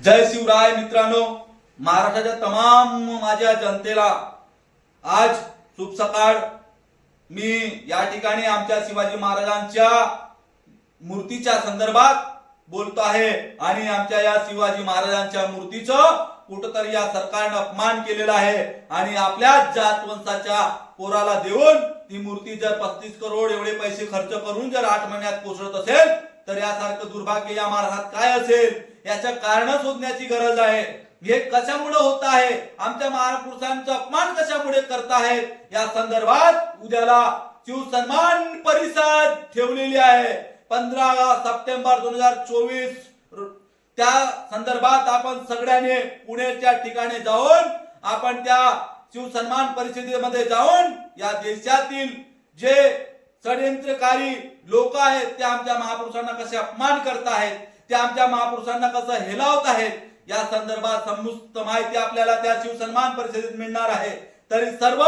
जय शिवराय मित्रांनो महाराष्ट्राच्या तमाम माझ्या जनतेला आज शुभ सकाळ. मी या ठिकाणी आमच्या शिवाजी महाराजांच्या मूर्तीच्या संदर्भात बोलतो आहे आणि आमच्या या शिवाजी महाराजांच्या मूर्तीचं कुठंतरी या सरकारनं अपमान केलेला आहे आणि आपल्या जात वंशाच्या पोराला देऊन ती मूर्ती जर पस्तीस करोड एवढे पैसे खर्च करून जर आठ महिन्यात कोसळत असेल तर यासारखं दुर्भाग्य या महाराष्ट्रात काय असेल? याचं कारण शोधण्याची गरज आहे. हे कशामुळे होत आहे? आमच्या महापुरुषांचा अपमान कशामुळे करत आहेत या संदर्भात उद्याला शिवसन्मान परिषद ठेवलेली आहे. पंधरा सप्टेंबर दोन हजार चोवीस त्या संदर्भात आपण सगळ्यांनी पुण्याच्या ठिकाणी जाऊन आपण त्या शिवसन्मान परिषदेमध्ये जाऊन या देशातील जे षडयंत्रकारी लोक आहेत ते आमच्या महापुरुषांना कसे अपमान करत आहेत ते आमच्या महापुरुषांना कसं हेलावत आहेत या संदर्भात समस्त माहिती आपल्याला त्या शिवसन्मान परिषदेत मिळणार आहे. तरी सर्व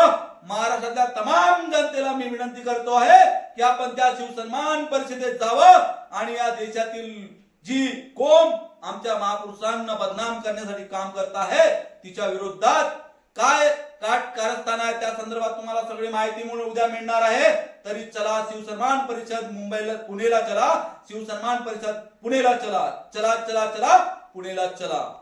महाराष्ट्रातल्या तमाम जनतेला मी विनंती करतो आहे की आपण त्या शिवसन्मान परिषदेत जावं आणि या देशातील जी कोम आमच्या महापुरुषांना बदनाम करण्यासाठी काम करत आहे तिच्या विरोधात काय काट कारस्थान आहे त्या संदर्भात तुम्हाला सगळी माहिती म्हणून उद्या मिळणार आहे. तरी चला शिवसन्मान परिषद मुंबईला पुणेला चला. शिवसन्मान परिषद पुणेला चला. चला चला चला. पुणेला चला.